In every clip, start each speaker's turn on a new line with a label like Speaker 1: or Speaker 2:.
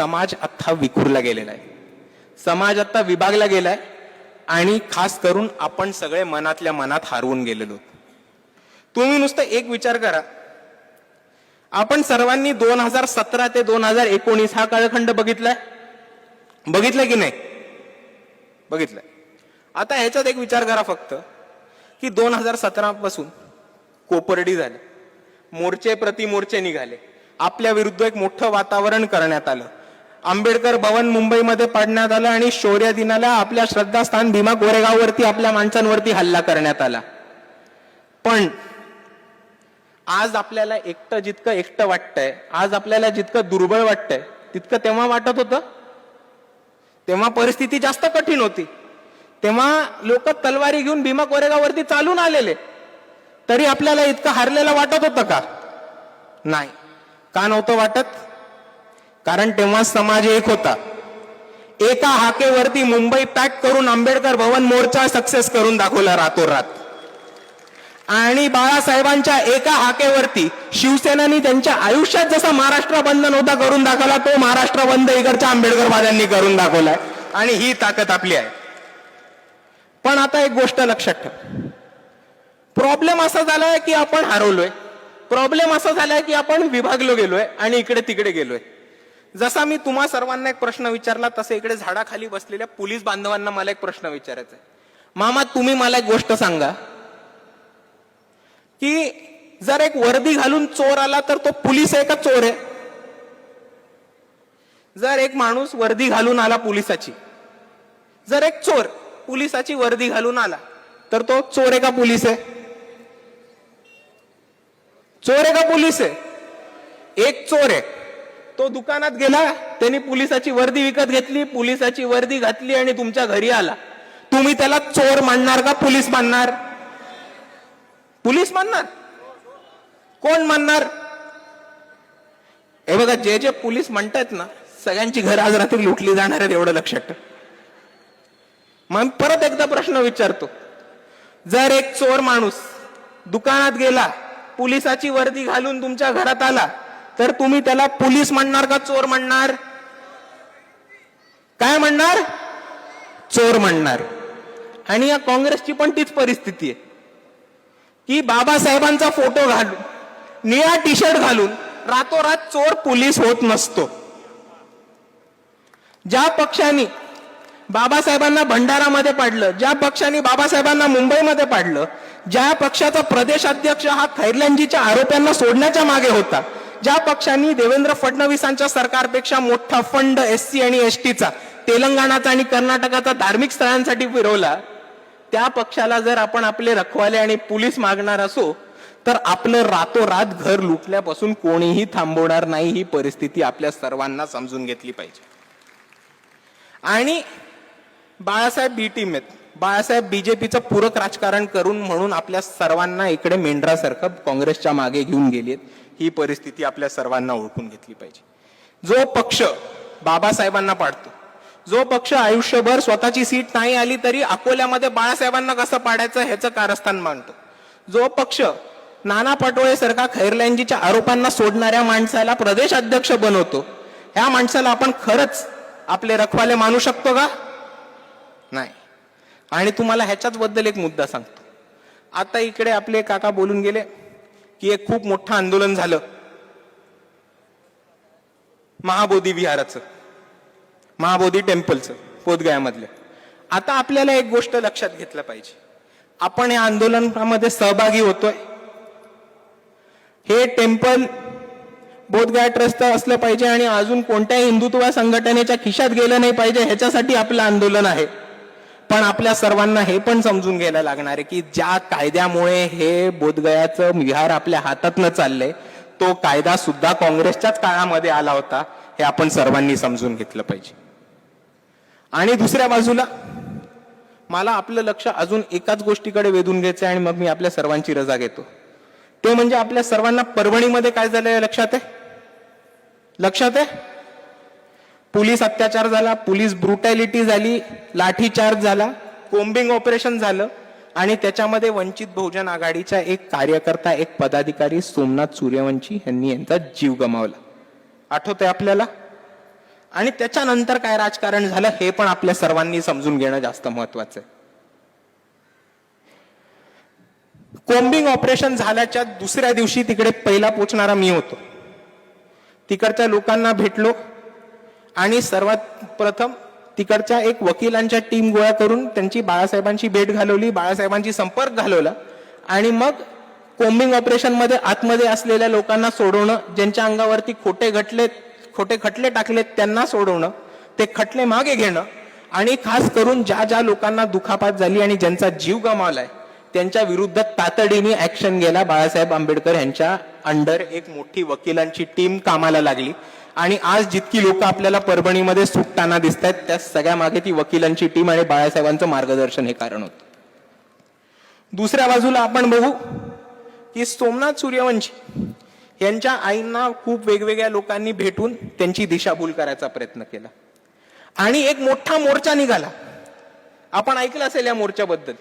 Speaker 1: समाज आत्ता विखुरला गेलेला आहे. समाज आत्ता विभागला गेलाय आणि खास करून आपण सगळे मनातल्या मनात हारवून गेलेलो. तुम्ही नुसतं एक विचार करा. आपण सर्वांनी दोन हजार सतरा ते दोन हजार एकोणीस हा कालखंड बघितलाय? बघितलं की नाही? बघितलंय आता ह्याच्यात एक विचार करा फक्त की दोन हजार सतरा पासून कोपर्डी झाले. मोर्चे प्रति मोर्चे निघाले. आपल्या विरुद्ध एक मोठं वातावरण करण्यात आलं. आंबेडकर भवन मुंबईमध्ये पाडण्यात आलं आणि शौर्य दिनाला आपल्या श्रद्धास्थान भीमा कोरेगाववरती आपल्या माणसांवरती हल्ला करण्यात आला. पण आज आपल्याला एकटं जितकं एकटं वाटतंय आज आपल्याला जितकं दुर्बळ वाटतंय तितकं तेव्हा वाटत होतं. तेव्हा परिस्थिती जास्त कठीण होती. तेव्हा लोक तलवारी घेऊन भीमा कोरेगाववरती चालून आलेले. तरी आपल्याला इतकं हारलेलं वाटत होतं का? नाही. का नव्हतं वाटत? कारण तेव्हा समाज एक होता. एका हाकेवरती मुंबई पॅक करून आंबेडकर भवन मोर्चा सक्सेस करून दाखवला रातोरात. आणि बाळासाहेबांच्या एका हाकेवरती शिवसेनानी त्यांच्या आयुष्यात जसा महाराष्ट्र बंद नव्हता करून दाखवला तो महाराष्ट्र बंद इकडच्या आंबेडकरवाद्यांनी करून दाखवलाय. आणि ही ताकद आपली आहे. पण आता एक गोष्ट लक्षात ठेव. प्रॉब्लेम असा झालाय की आपण हरवलोय. प्रॉब्लेम असा झालाय की आपण विभागलो गेलोय आणि इकडे तिकडे गेलोय. जसा मी तुम्हा सर्वांना एक प्रश्न विचारला तसे इकडे झाडाखाली बसलेल्या पोलीस बांधवांना मला एक प्रश्न विचारायचा आहे. मामा तुम्ही मला एक गोष्ट सांगा. की जर एक वर्दी घालून चोर आला तर तो पोलीस आहे का चोर आहे? जर एक माणूस वर्दी घालून आला पोलिसाची जर एक चोर पोलिसाची वर्दी घालून आला तर तो चोर आहे का पोलीस आहे? चोर आहे का पोलीस आहे? एक चोर आहे. तो दुकानात गेला त्यांनी पोलिसाची वर्दी विकत घेतली पोलिसाची वर्दी घातली आणि तुमच्या घरी आला. तुम्ही त्याला चोर मानणार का पोलीस मानणार? पोलीस मानणार. कोण मानणार? हे बघा जे जे पोलीस म्हणतायत ना सगळ्यांची घर आज रात्री लुटली जाणार आहेत एवढं लक्षात ठेव. मग परत एकदा प्रश्न विचारतो. जर एक चोर माणूस दुकानात गेला पोलिसाची वर्दी घालून तुमच्या घरात आला तर तुम्ही त्याला पोलीस म्हणणार का चोर म्हणणार? काय म्हणणार? चोर म्हणणार. आणि या काँग्रेसची पण तीच परिस्थिती आहे. की बाबासाहेबांचा फोटो घालून निळा टी शर्ट घालून रातोरात चोर पोलीस होत नसतो. ज्या पक्षांनी बाबासाहेबांना भंडारामध्ये पाडलं ज्या पक्षांनी बाबासाहेबांना मुंबईमध्ये पाडलं ज्या पक्षाचा प्रदेशाध्यक्ष हा खैरल्यांजीच्या आरोप्यांना सोडण्याच्या मागे होता ज्या पक्षांनी देवेंद्र फडणवीसांच्या सरकारपेक्षा मोठा फंड एस सी आणि एस टीचा तेलंगणाचा आणि कर्नाटकाचा धार्मिक स्थळांसाठी फिरवला त्या पक्षाला जर आपण आपले रखवाले आणि पोलीस मागणार असो तर आपलं रातोरात घर लुटल्यापासून कोणीही थांबवणार नाही ही परिस्थिती आपल्या सर्वांना समजून घेतली पाहिजे. आणि बाळासाहेब बी टीम आहेत. बाळासाहेब बीजेपीचं पूरक राजकारण करून म्हणून आपल्या सर्वांना इकडे मेंढरासारखं काँग्रेसच्या मागे घेऊन गेलीत. ही परिस्थिती आपल्या सर्वांना ओळखून घेतली पाहिजे. जो पक्ष बाबासाहेबांना पाडतो जो पक्ष आयुष्यभर स्वतःची सीट नाही आली तरी अकोल्यामध्ये बाळासाहेबांना कसं पाडायचं ह्याचं कारस्थान मांडतो. जो पक्ष नाना पटोळे सारखा खैरलँजीच्या आरोपांना सोडणाऱ्या माणसाला प्रदेश अध्यक्ष बनवतो ह्या माणसाला आपण खरंच आपले रखवाले मानू शकतो का? नाही. आणि तुम्हाला ह्याच्याच बद्दल एक मुद्दा सांगतो. आता इकडे आपले काका बोलून गेले. की एक खूप मोठं आंदोलन झालं. महाबोधी विहाराचं महाबोधी टेम्पलचं पोतगयामधलं. आता आपल्याला एक गोष्ट लक्षात घेतलं पाहिजे. आपण या आंदोलनामध्ये सहभागी होतोय. हे टेम्पल बोधगया ट्रस्ट असलं पाहिजे आणि अजून कोणत्याही हिंदुत्व संघटनेच्या खिशात गेलं नाही पाहिजे ह्याच्यासाठी आपलं आंदोलन आहे. पण आपल्या सर्वांना हे पण समजून घ्यायला लागणार आहे की ज्या कायद्यामुळे हे बोधगयाचं विहार आपल्या हातातनं चाललंय तो कायदा सुद्धा काँग्रेसच्याच काळामध्ये आला होता हे आपण सर्वांनी समजून घेतलं पाहिजे. आणि दुसऱ्या बाजूला मला आपलं लक्ष अजून एकाच गोष्टीकडे वेधून घ्यायचं आहे आणि मग मी आपल्या सर्वांची रजा घेतो. ते म्हणजे आपल्या सर्वांना परभणीमध्ये काय झालंय लक्षात आहे? लक्षात आहे? पोलीस अत्याचार झाला पोलीस ब्रुटॅलिटी झाली लाठीचार्ज झाला कोम्बिंग ऑपरेशन झालं आणि त्याच्यामध्ये वंचित बहुजन आघाडीचा एक कार्यकर्ता एक पदाधिकारी सोमनाथ सूर्यवंशी यांनी यांचा जीव गमावला. आठवतंय आपल्याला? आणि त्याच्यानंतर काय राजकारण झालं हे पण आपल्या सर्वांनी समजून घेणं जास्त महत्वाचं आहे. कोम्बिंग ऑपरेशन झाल्याच्या दुसऱ्या दिवशी तिकडे पहिला पोचणारा मी होतो. तिकडच्या लोकांना भेटलो आणि सर्वात प्रथम तिकडच्या एक वकिलांच्या टीम गोळा करून त्यांची बाळासाहेबांची भेट घालवली बाळासाहेबांची संपर्क घालवला आणि मग कोम्बिंग ऑपरेशनमध्ये आतमध्ये असलेल्या लोकांना सोडवणं ज्यांच्या अंगावरती खोटे घटले खोटे खटले टाकलेत त्यांना सोडवणं ते खटले मागे घेणं आणि खास करून ज्या ज्या लोकांना दुखापात झाली आणि ज्यांचा जीव गमावलाय त्यांच्या विरुद्ध तातडीने ऍक्शन घ्यायला बाळासाहेब आंबेडकर यांच्या अंडर एक मोठी वकिलांची टीम कामाला लागली. आणि आज जितकी लोक आपल्याला परभणीमध्ये सुटताना दिसत आहेत त्या सगळ्या मागे ती वकिलांची टीम आणि बाळासाहेबांचं मार्गदर्शन हे कारण होतं. दुसऱ्या बाजूला आपण बघू की सोमनाथ सूर्यवंशी यांच्या आईंना खूप वेगवेगळ्या लोकांनी भेटून त्यांची दिशाभूल करायचा प्रयत्न केला. आणि एक मोठा मोर्चा निघाला. आपण ऐकलं असेल या मोर्चाबद्दल.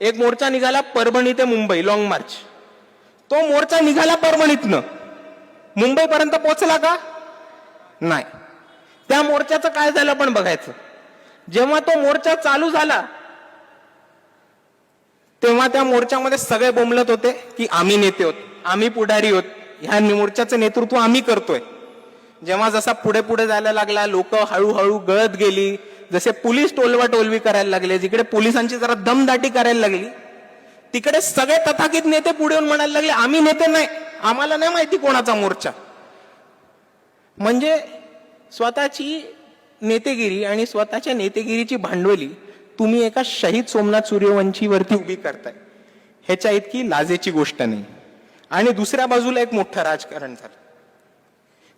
Speaker 1: एक मोर्चा निघाला परभणी ते मुंबई लॉंग मार्च तो मोर्चा निघाला परभणीतनं. मुंबईपर्यंत पोहोचला का? नाही. त्या मोर्चाचं काय झालं पण बघायचं. जेव्हा तो मोर्चा चालू झाला तेव्हा त्या मोर्चामध्ये सगळे बोंबलत होते की आम्ही नेते होत आम्ही पुढारी होत. ह्या मोर्चाचं नेतृत्व आम्ही करतोय. जेव्हा जसा पुढे पुढे जायला लागला लोक हळूहळू गळत गेली जसे पोलीस टोलवा टोलवी करायला लागले जिकडे पोलिसांची जरा दमदाटी करायला लागली तिकडे सगळे तथाकित नेते पुढे येऊन म्हणायला लागले आम्ही नेते नाही आम्हाला नाही माहिती कोणाचा मोर्चा. म्हणजे स्वतःची नेतेगिरी आणि स्वतःच्या नेतेगिरीची भांडवली तुम्ही एका शहीद सोमनाथ सूर्यवंशीवरती उभी करताय. ह्याच्या इतकी लाजेची गोष्ट नाही. आणि दुसऱ्या बाजूला एक मोठं राजकारण झालं.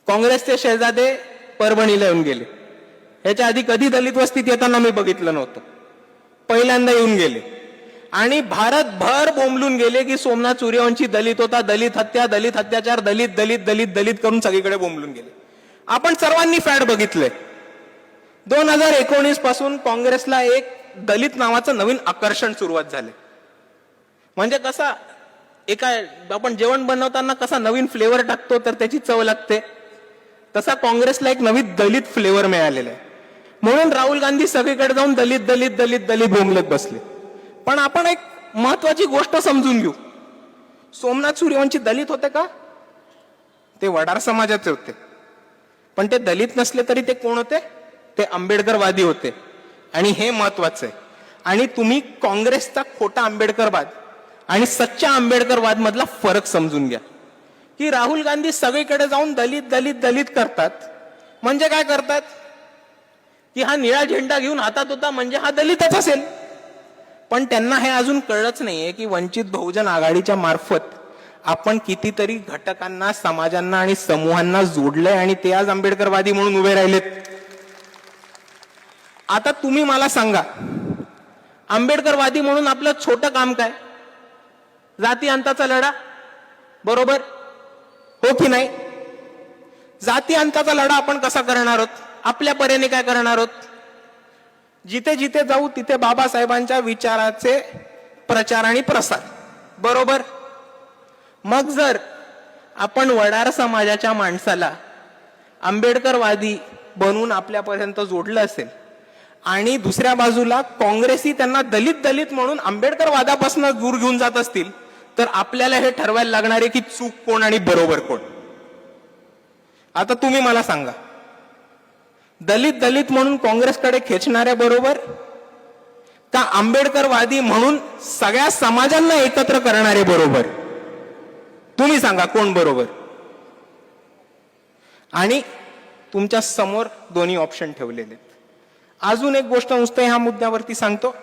Speaker 1: काँग्रेसचे शहजादे परभणीला येऊन गेले. ह्याच्या आधी कधी दलित वस्तीत येताना मी बघितलं नव्हतं. पहिल्यांदा येऊन गेले. आणि भारतभर बोंबलून गेले की सोमनाथ सूर्यवंशी दलित होता दलित हत्या दलित हत्याचार दलित दलित दलित दलित करून सगळीकडे बोंबलून गेले. आपण सर्वांनी फॅड बघितलंय. दोन हजार एकोणीसपासून काँग्रेसला एक दलित नावाचं नवीन आकर्षण सुरुवात झाले. म्हणजे कसा एका आपण जेवण बनवताना कसा नवीन फ्लेवर टाकतो तर त्याची चव लागते. तसा काँग्रेसला एक नवीन दलित फ्लेवर मिळालेला आहे. म्हणून राहुल गांधी सगळीकडे जाऊन दलित दलित दलित दलित बोंबलत बसले. पण आपण एक महत्वाची गोष्ट समजून घेऊ. सोमनाथ सूर्यवंशी दलित होते का? ते वडार समाजाचे होते. पण ते दलित नसले तरी ते कोण होते? ते आंबेडकरवादी होते. आणि हे महत्वाचं आहे. आणि तुम्ही काँग्रेसचा खोटा आंबेडकरवाद आणि सच्चा आंबेडकरवाद मधला फरक समजून घ्या. की राहुल गांधी सगळीकडे जाऊन दलित दलित दलित करतात. म्हणजे काय करतात? की हा निळा झेंडा घेऊन हातात होता म्हणजे हा दलितच असेल. पण त्यांना हे अजून कळलंच नाहीये की वंचित बहुजन आघाडीच्या मार्फत आपण कितीतरी घटकांना समाजांना आणि समूहांना जोडलंय आणि ते आज आंबेडकरवादी म्हणून उभे राहिलेत. आता तुम्ही मला सांगा आंबेडकरवादी म्हणून आपलं छोटं काम काय? जाती अंताचा लढा? बरोबर? हो की नाही? जाती अंताचा लढा आपण कसा करणार आहोत? आपल्या परेने काय करणार आहोत? जिथे जिथे जाऊ तिथे बाबासाहेबांच्या विचाराचे प्रचार आणि प्रसार. बरोबर? मग जर आपण वडार समाजाच्या माणसाला आंबेडकरवादी बनून आपल्यापर्यंत जोडलं असेल आणि दुसऱ्या बाजूला काँग्रेसी त्यांना दलित दलित म्हणून आंबेडकरवादापासून दूर घेऊन जात असतील तर आपल्याला हे ठरवायला लागणार आहे की चूक कोण आणि बरोबर कोण? आता तुम्ही मला सांगा दलित दलित म्हणून काँग्रेसकडे खेचणाऱ्या बरोबर का आंबेडकरवादी म्हणून सगळ्या समाजांना एकत्र करणारे बरोबर? तुम्ही सांगा कोण बरोबर? आणि तुमच्यासमोर दोन्ही ऑप्शन ठेवलेले आहेत. अजून एक गोष्ट नुसतं ह्या मुद्द्यावरती सांगतो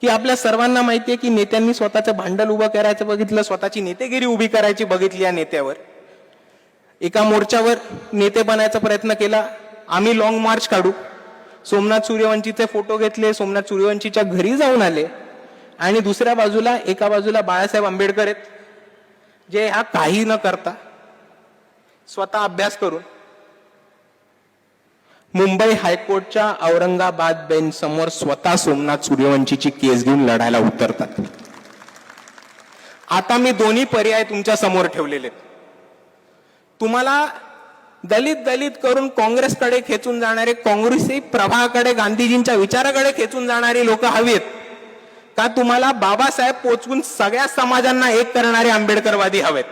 Speaker 1: की आपल्या सर्वांना माहिती आहे की नेत्यांनी स्वतःचं भांडल उभं करायचं बघितलं स्वतःची नेतेगिरी उभी करायची बघितली या नेत्यावर. एका मोर्चावर नेते बनायचा प्रयत्न केला आम्ही लॉंग मार्च काढू. सोमनाथ सूर्यवंशीचे फोटो घेतले सोमनाथ सूर्यवंशीच्या घरी जाऊन आले. आणि दुसऱ्या बाजूला एका बाजूला बाळासाहेब आंबेडकर आहेत जे हा काही न करता स्वतः अभ्यास करून मुंबई हायकोर्टच्या औरंगाबाद बेंच समोर स्वतः सोमनाथ सूर्यवंशीची केस घेऊन लढायला उतरतात. आता मी दोन्ही पर्याय तुमच्यासमोर ठेवलेले आहेत. तुम्हाला दलित दलित करून काँग्रेसकडे खेचून जाणारे काँग्रेसी प्रभाकडे गांधीजींच्या विचाराकडे खेचून जाणारी लोक हवीत. का तुम्हाला बाबासाहेब पोचवून सगळ्या समाजांना एक करणारे आंबेडकरवादी हवेत?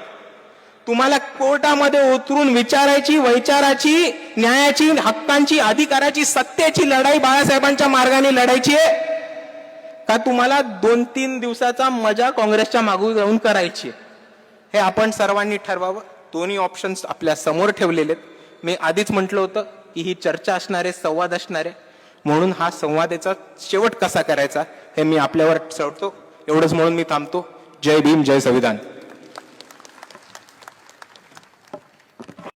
Speaker 1: तुम्हाला कोर्टामध्ये उतरून विचारायची वैचाराची न्यायाची हक्कांची अधिकाराची सत्तेची लढाई बाळासाहेबांच्या मार्गाने लढायची आहे? का तुम्हाला दोन तीन दिवसाचा मजा काँग्रेसच्या मागून जाऊन करायची आहे? हे आपण सर्वांनी ठरवावं. दोन्ही ऑप्शन्स आपल्यासमोर ठेवलेले आहेत मी आधीच म्हटलं होतं की ही चर्चा असणार आहे संवाद असणार. आहे म्हणून हा संवादाचा शेवट कसा करायचा हे मी आपल्यावर सोडतो एवढंच म्हणून मी थांबतो. जय भीम जय संविधान.